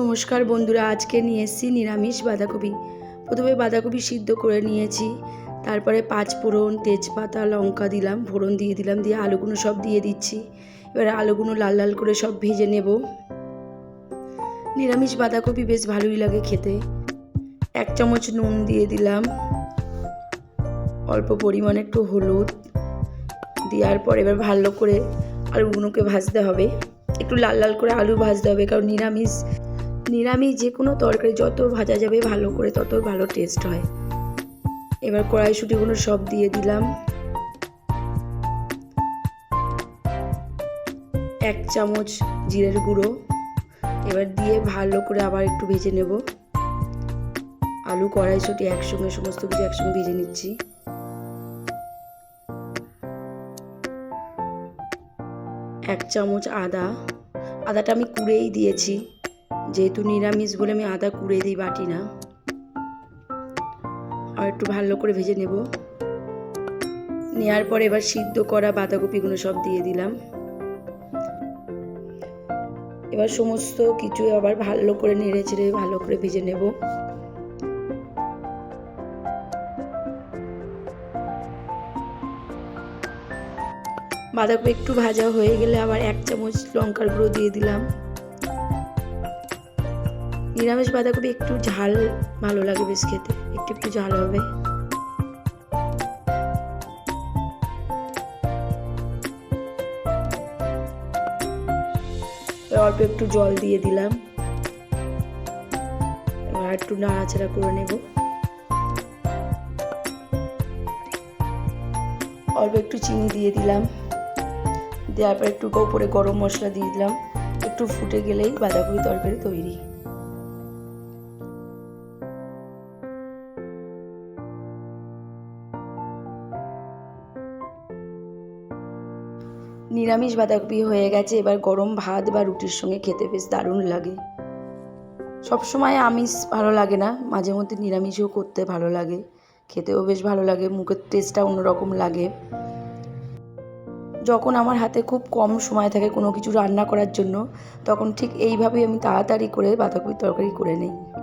নমস্কার বন্ধুরা, আজকে নিয়ে এসেছি নিরামিষ বাঁধাকপি। প্রথমে বাঁধাকপি সিদ্ধ করে নিয়েছি, তারপরে পাঁচ ফোড়ন, তেজপাতা, লঙ্কা দিলাম, ফোড়ন দিয়ে দিলাম, দিয়ে আলুগুলো সব দিয়ে দিচ্ছি। এবারে আলুগুলো লাল লাল করে সব ভেজে নেব। নিরামিষ বাঁধাকপি বেশ ভালোই লাগে খেতে। এক চামচ নুন দিয়ে দিলাম। অল্প পরিমাণে একটু হলুদ। দেওয়ার পর এবার ভালো করে আলুগুলোকে ভাজতে হবে। একটু লাল লাল করে আলু ভাজতে হবে, কারণ নিরামিষ নিরামিষ যে কোনো তরকারি যত ভাজা যাবে ভালো করে তত ভালো টেস্ট হয়। এবার কড়াইশুটিগুলো সব দিয়ে দিলাম। এক চামচ জিরের গুঁড়ো। এবার দিয়ে ভালো করে আবার একটু ভেজে নেব। আলু কড়াইশুটি একসঙ্গে, সমস্ত কিছু একসঙ্গে ভেজে নিচ্ছি। এক চামচ আদা। আদাটা আমি কুড়েই দিয়েছি। যেহেতু নিরামিষ বলে আমি আদা কুড়ে দিই বাটি না আর একটু ভালো করে ভেজে নেব। নেওয়ার পর এবার সিদ্ধ করা বাঁধাকপিগুলো সব দিয়ে দিলাম। এবার সমস্ত কিছু আবার ভালো করে নেড়ে চেড়ে ভালো করে ভেজে নেব। বাঁধাকপি একটু ভাজা হয়ে গেলে আবার এক চামচ লঙ্কার গুঁড়ো দিয়ে দিলাম। নিরামিষ বাঁধাকপি একটু ঝাল ভালো লাগে বেশ খেতে। একটু একটু ঝাল হবে। অল্প একটু জল দিয়ে দিলাম। এবার একটু নাড়াচাড়া করে নেব। অল্প একটু চিনি দিয়ে দিলাম। দেওয়ার পর একটু উপরে গরম মশলা দিয়ে দিলাম। একটু ফুটে গেলেই বাঁধাকপি তরকারি তৈরি। নিরামিষ বাঁধাকপি হয়ে গেছে, এবার গরম ভাত বা রুটির সঙ্গে খেতে বেশ দারুণ লাগে। সবসময় আমিষ ভালো লাগে না, মাঝে মধ্যে নিরামিষও করতে ভালো লাগে। খেতেও বেশ ভালো লাগে, মুখের টেস্টটা অন্যরকম লাগে। যখন আমার হাতে খুব কম সময় থাকে কোনো কিছু রান্না করার জন্য, তখন ঠিক এইভাবেই আমি তাড়াতাড়ি করে বাঁধাকপির তরকারি করে নিই।